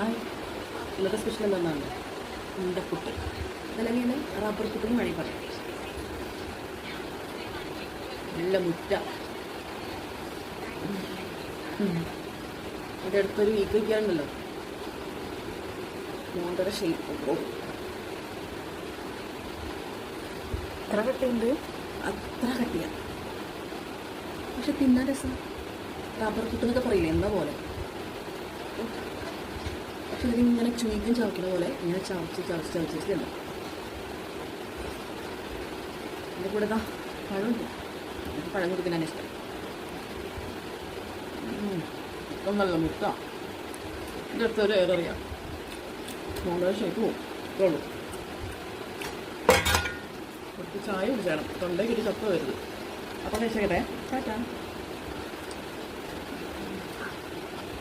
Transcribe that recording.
Hi. ഇന്നത്തെ special എന്താണ് മുണ്ടപ്പുട്ട് അതല്ലെങ്കിൽ റബ്ബർ പുട്ടിന് വേണമെങ്കിൽ പറയാം. നല്ല മുറ്റ. എന്റെ അടുത്തൊരു വീക്ക് വയ്ക്കാറുണ്ടല്ലോ മോണ്ടര ഷേപ്പ് പോകും എത്ര കട്ടിയുണ്ട്? അത്ര കട്ടിയാണ് പക്ഷെ തിന്നാൻ രസം. റബ്ബർ പുട്ടെന്നൊക്കെ പറയില്ലേ? എന്ന പോലെ? പക്ഷെ ഇതിങ്ങനെ ചുയിക്കും ചവയ്ക്കുന്ന പോലെ ഇങ്ങനെ ചവച്ച് ചവച്ച് ചവച്ച് തിന്നു എന്റെ കൂടെ ഇതാ പഴമുണ്ട്. എനിക്ക് പഴം കൊടുക്കുന്നതാണ് ഇഷ്ടം. ഇപ്പം നല്ല മുട്ട. എന്റെ അടുത്തൊരു ഏതറിയാം മോണ്ടര ഷേപ്പ് പോകും ഇത്രയുള്ളൂ കുറച്ച് ചായ കുടിച്ചാണ്. തൊണ്ടയ്ക്കൊരു ചത്ത വരുന്നത് അപ്പം കഴിച്ചേക്കട്ടെ. ടാറ്റാ.